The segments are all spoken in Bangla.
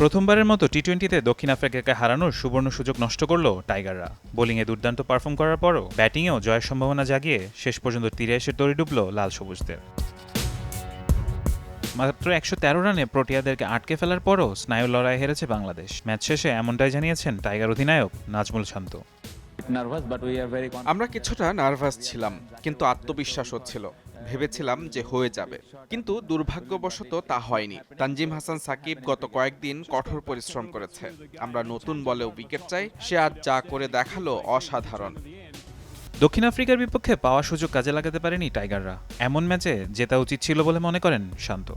প্রথমবারের মতো টি টোয়েন্টিতে দক্ষিণ আফ্রিকাকে হারানোর সুবর্ণ সুযোগ নষ্ট করল টাইগাররা। বোলিংয়ে দুর্দান্ত পারফর্ম করার পরও ব্যাটিংয়েও জয়ের সম্ভাবনা জাগিয়ে শেষ পর্যন্ত তীরে এসে তড়ি ডুবল লাল সবুজদের। মাত্র একশো তেরো রানে প্রোটিয়াদেরকে আটকে ফেলার পরও স্নায়ু লড়াই হেরেছে বাংলাদেশ। ম্যাচ শেষে এমনটাই জানিয়েছেন টাইগার অধিনায়ক নাজমুল শান্ত। আমরা কিছুটা নার্ভাস ছিলাম কিন্তু আত্মবিশ্বাস হচ্ছিল ভেবেছিলাম যে হয়ে যাবে। কিন্তু দুর্ভাগ্যবশত তা হয়নি। তানজিম হাসান সাকিব গত কয়েকদিন কঠোর পরিশ্রম করেছে। আমরা নতুন বলে উইকেট চাই, সে আজ যা করে দেখাল অসাধারণ। দক্ষিণ আফ্রিকার বিপক্ষে পাওয়া সুযোগ কাজে লাগাতে পারেনি টাইগাররা। এমন ম্যাচে জেতা উচিত ছিল বলে মনে করেন শান্ত।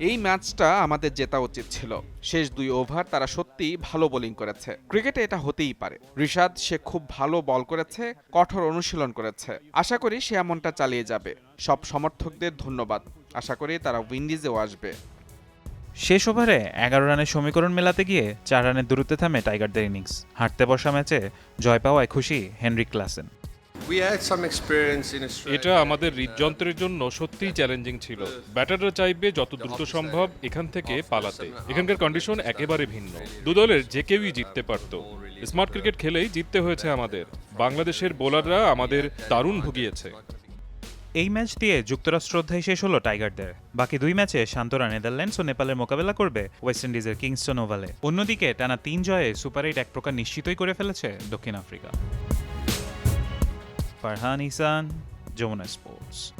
এই ম্যাচটা আমাদের জেতা উচিত ছিল। শেষ দুই ওভার তারা সত্যিই ভালো বোলিং করেছে। ক্রিকেটে এটা হতেই পারে। রিশাদ সে খুব ভালো বল করেছে কঠোর অনুশীলন করেছে। আশা করি সে এমনটা চালিয়ে যাবে। সব সমর্থকদের ধন্যবাদ। আশা করি তারা উইন্ডিজেও আসবে। শেষ ওভারে এগারো রানের সমীকরণ মেলাতে গিয়ে চার রানের দূরত্বে থামে টাইগারদের ইনিংস। হাঁটতে বসা ম্যাচে জয় পাওয়ায় খুশি হেনরিক ক্লাসেন। এটা আমাদের হৃদযন্ত্রের জন্য সত্যিই চ্যালেঞ্জিং ছিল। ব্যাটাররা চাইবে যত দ্রুত সম্ভব এখান থেকে পালাতে। এখানকার কন্ডিশন একেবারে ভিন্ন। দু দলের যে কেউই জিততে পারত। স্মার্ট ক্রিকেট খেলেই জিততে হয়েছে আমাদের। বাংলাদেশের বোলাররা আমাদের দারুণ ভুগিয়েছে। এই ম্যাচ দিয়ে যুক্তরাষ্ট্র অধ্যায় শেষ হলো টাইগারদের। বাকি দুই ম্যাচে শান্তরা নেদারল্যান্ডস ও নেপালের মোকাবেলা করবে ওয়েস্ট ইন্ডিজের কিংস্টন ওভালে। অন্যদিকে টানা তিন জয়ে সুপার এইট এক প্রকার নিশ্চিতই করে ফেলেছে দক্ষিণ Africa. Farhani San, Jonah Sports.